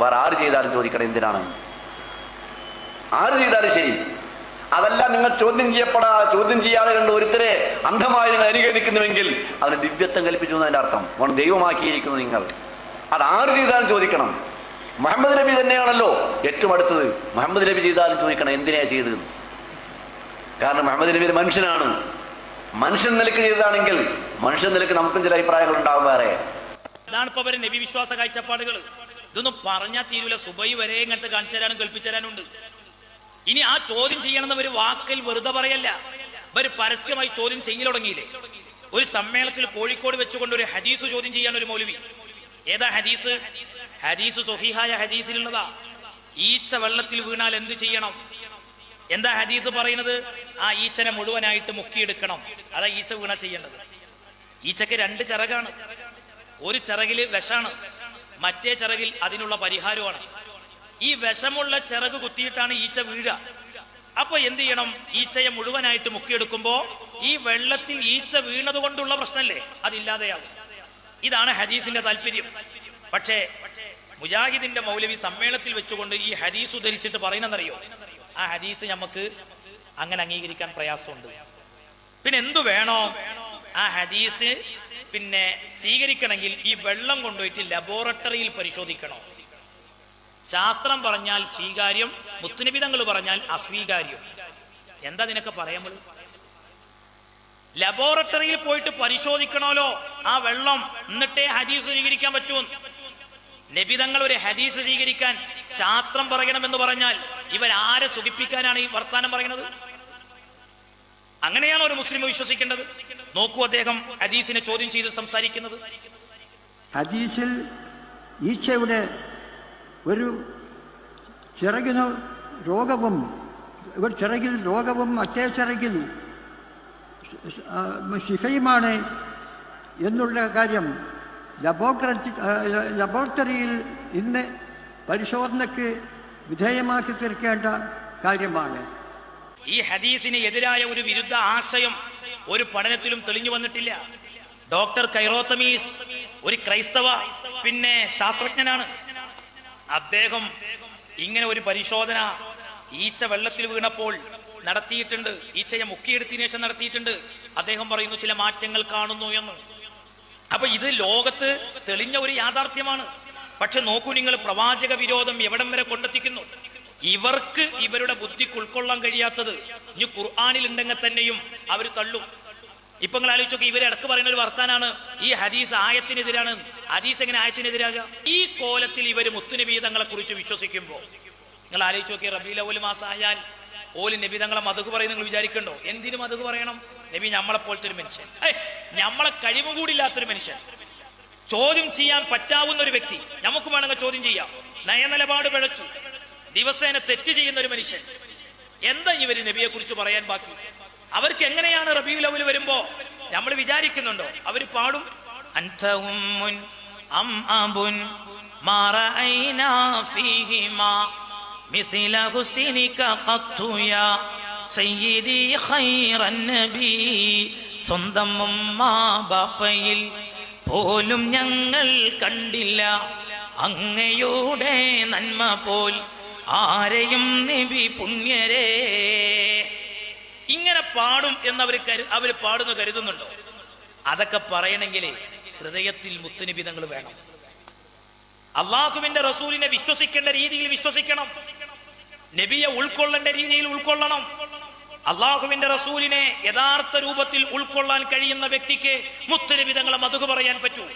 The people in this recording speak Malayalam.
വേറെ ആര് ചെയ്താലും ചോദിക്കണം എന്തിനാണ്? ആര് ചെയ്താലും ശരി. അതല്ല നിങ്ങൾ ചോദ്യം ചെയ്യപ്പെടാ ചോദ്യം ചെയ്യാതെ കണ്ട് ഒരുത്തരെ അന്ധമായി നിങ്ങൾ അനുകരിക്കുന്നുവെങ്കിൽ അവന് ദിവ്യത്വം കൽപ്പിച്ചു എന്നതിന്റെ അർത്ഥം. അവൻ ദൈവമാക്കിയിരിക്കുന്നു നിങ്ങൾ. അത് ആര് ചെയ്താലും ചോദിക്കണം. മുഹമ്മദ് നബി തന്നെയാണല്ലോ ഏറ്റവും അടുത്തത്. മുഹമ്മദ് നബി ചെയ്താലും ചോദിക്കണം എന്തിനാ ചെയ്തത്? കാരണം മുഹമ്മദ് നബി മനുഷ്യനാണ്. മനുഷ്യൻ നിലയ്ക്ക് ചെയ്തതാണെങ്കിൽ മനുഷ്യൻ നിലയ്ക്ക് നമുക്കും ചില അഭിപ്രായങ്ങൾ ഉണ്ടാവും വേറെ. അതാണ് ഇപ്പൊ നബി വിശ്വാസ കാഴ്ചപ്പാടുകൾ ഇതൊന്നും പറഞ്ഞാൽ തീരൂല. സുബൈ വരെ ഇങ്ങനത്തെ കാണിച്ചു തരാനും കൽപ്പിച്ചു തരാനുണ്ട്. ഇനി ആ ചോദ്യം ചെയ്യണമെന്ന് ഒരു വാക്കിൽ വെറുതെ പറയല്ല. ഇവർ പരസ്യമായി ചോദ്യം ചെയ്യൽ തുടങ്ങിയില്ലേ? ഒരു സമ്മേളനത്തിൽ കോഴിക്കോട് വെച്ചുകൊണ്ട് ഒരു ഹദീസ് ചോദ്യം ചെയ്യാൻ ഒരു മൗലവി. ഏതാ ഹദീസ്? ഹദീസ് സൊഹീഹായ ഹദീസിലുള്ളതാ. ഈച്ച വെള്ളത്തിൽ വീണാൽ എന്ത് ചെയ്യണം? എന്താ ഹദീസ് പറയുന്നത്? ആ ഈച്ചനെ മുഴുവനായിട്ട് മുക്കിയെടുക്കണം. അതാ ഈച്ച വീണ ചെയ്യേണ്ടത്. ഈച്ചക്ക് രണ്ട് ചിറകാണ്. ഒരു ചിറകിൽ വിഷാണ്. മറ്റേ ചിറകിൽ അതിനുള്ള പരിഹാരമാണ്. ഈ വിഷമുള്ള ചിറക് കുത്തിയിട്ടാണ് ഈച്ച വീഴുക. അപ്പൊ എന്ത് ചെയ്യണം? ഈച്ചയെ മുഴുവനായിട്ട് മുക്കിയെടുക്കുമ്പോ ഈ വെള്ളത്തിൽ ഈച്ച വീണത് കൊണ്ടുള്ള പ്രശ്നമല്ലേ അതില്ലാതെയാകും ഇതാണ് ഹദീസിന്റെ താല്പര്യം. പക്ഷേ മുജാഹിദിന്റെ മൗലവി സമ്മേളനത്തിൽ വെച്ചുകൊണ്ട് ഈ ഹദീസ് ഉദ്ധരിച്ചിട്ട് പറയുന്നതറിയോ ആ ഹദീസ് നമുക്ക് അങ്ങനെ അംഗീകരിക്കാൻ പ്രയാസമുണ്ട്. പിന്നെ എന്തു വേണോ? ആ ഹദീസ് പിന്നെ സ്വീകരിക്കണമെങ്കിൽ ഈ വെള്ളം കൊണ്ടുപോയിട്ട് ലബോറട്ടറിയിൽ പരിശോധിക്കണം. ശാസ്ത്രം പറഞ്ഞാൽ സ്വീകാര്യം മുത്തുനിബിതങ്ങൾ പറഞ്ഞാൽ അസ്വീകാര്യം. എന്താ നിനക്ക് പറയാൻ ലബോറട്ടറിയിൽ പോയിട്ട് പരിശോധിക്കണമല്ലോ ആ വെള്ളം എന്നിട്ടേ ഹദീസ് സ്വീകരിക്കാൻ പറ്റൂ. നബിതങ്ങൾ ഒരു ഹദീസ് സ്വീകരിക്കാൻ ശാസ്ത്രം പറയണമെന്ന് പറഞ്ഞാൽ ഇവരാരെ സുഖിപ്പിക്കാനാണ് ഈ വർത്താനം പറയുന്നത്? അങ്ങനെയാണോ ഒരു മുസ്ലിം വിശ്വസിക്കേണ്ടത്. നോക്കൂ അദ്ദേഹം ഹദീസിനെ ചോദ്യം ചെയ്ത് സംസാരിക്കുന്നത്. ഹദീസിൽ ഈച്ചയുടെ ഒരു ചിറകിന് രോഗവും ഒരു ചിറകിൽ രോഗവും മറ്റേ ചിറകിൽ ശിഫയുമാണ് എന്നുള്ള കാര്യം ലബോറട്ടറി ലബോറട്ടറിയിൽ ഇന്ന് പരിശോധനയ്ക്ക് വിധേയമാക്കി തീർക്കേണ്ട കാര്യമാണ്. ഈ ഹദീസിന് എതിരായ ഒരു വിരുദ്ധ ആശയം ഒരു പഠനത്തിലും തെളിഞ്ഞു വന്നിട്ടില്ല. ഡോക്ടർ കൈറോത്തമീസ് ഒരു ക്രൈസ്തവ പിന്നെ ശാസ്ത്രജ്ഞനാണ്. അദ്ദേഹം ഇങ്ങനെ ഒരു പരിശോധന ഈച്ച വെള്ളത്തിൽ വീണപ്പോൾ നടത്തിയിട്ടുണ്ട്. ഈച്ചയെ മുക്കിയെടുത്തതിനു ശേഷം നടത്തിയിട്ടുണ്ട്. അദ്ദേഹം പറയുന്നു ചില മാറ്റങ്ങൾ കാണുന്നു എന്ന്. അപ്പൊ ഇത് ലോകത്ത് തെളിഞ്ഞ ഒരു യാഥാർത്ഥ്യമാണ്. പക്ഷെ നോക്കൂ നിങ്ങൾ പ്രവാചക വിരോധം എവിടം വരെ കൊണ്ടെത്തിക്കുന്നു? ഇവർക്ക് ഇവരുടെ ബുദ്ധിക്ക് ഉൾക്കൊള്ളാൻ കഴിയാത്തത് ഇനി ഖുർആാനിൽ ഉണ്ടെങ്കിൽ തന്നെയും അവർ തള്ളും. ഇപ്പൊ നിങ്ങൾ ആലോചിച്ചൊക്കെ ഇവരെ ഇടയ്ക്ക് പറയുന്ന ഒരു വർത്താനാണ് ഈ ഹദീസ് ആയത്തിനെതിരാണ് ഹദീസ് എങ്ങനെ ആയത്തിനെതിരാക? ഈ കോലത്തിൽ ഇവർ മുത്തുനബീതങ്ങളെ കുറിച്ച് വിശ്വസിക്കുമ്പോൾ നിങ്ങൾ ആലോചിച്ച് നോക്കി റബീല റബീലൗൽ മാസായാൽ ഓൽ നബി തങ്ങളെ മതക് പറയും നിങ്ങൾ വിചാരിക്കണ്ടോ? എന്തിനു മതക് പറയണം? നബി നമ്മളെ പോലത്തെ ഒരു മനുഷ്യൻ. ഏ നമ്മളെ കഴിവ് കൂടില്ലാത്തൊരു മനുഷ്യൻ. ചോദ്യം ചെയ്യാൻ പറ്റാവുന്ന ഒരു വ്യക്തി. നമുക്ക് വേണമെങ്കിൽ ചോദ്യം ചെയ്യാം. നയനിലപാട് പിഴച്ചു. ദിവസേന തെറ്റ് ചെയ്യുന്ന ഒരു മനുഷ്യൻ. എന്താ ഇവർ നബിയെ കുറിച്ച് പറയാൻ ബാക്കി? അവർക്ക് എങ്ങനെയാണ് റബീഉൽ അവൽ വരുമ്പോ? നമ്മൾ വിചാരിക്കുന്നുണ്ടോ? അവർ പാടും. സ്വന്തം ബാപ്പയിൽ പോലും ഞങ്ങൾ കണ്ടില്ല. അങ്ങയുടെ നന്മ പോൽ ആരെയും നബി പുണ്യരേ. ഇങ്ങനെ പാടും എന്നവർ കരു അവർ പാടുന്നു കരുതുന്നുണ്ടോ? അതൊക്കെ പറയണമെങ്കിൽ ഹൃദയത്തിൽ മുത്തുനിബിതങ്ങൾ വേണം. അള്ളാഹുവിന്റെ റസൂലിനെ വിശ്വസിക്കേണ്ട രീതിയിൽ വിശ്വസിക്കണം. നബിയെ ഉൾക്കൊള്ളേണ്ട രീതിയിൽ ഉൾക്കൊള്ളണം. അള്ളാഹുവിന്റെ റസൂലിനെ യഥാർത്ഥ രൂപത്തിൽ ഉൾക്കൊള്ളാൻ കഴിയുന്ന വ്യക്തിക്ക് മുത്തുനിബിതങ്ങളെ മതുകു പറയാൻ പറ്റൂ.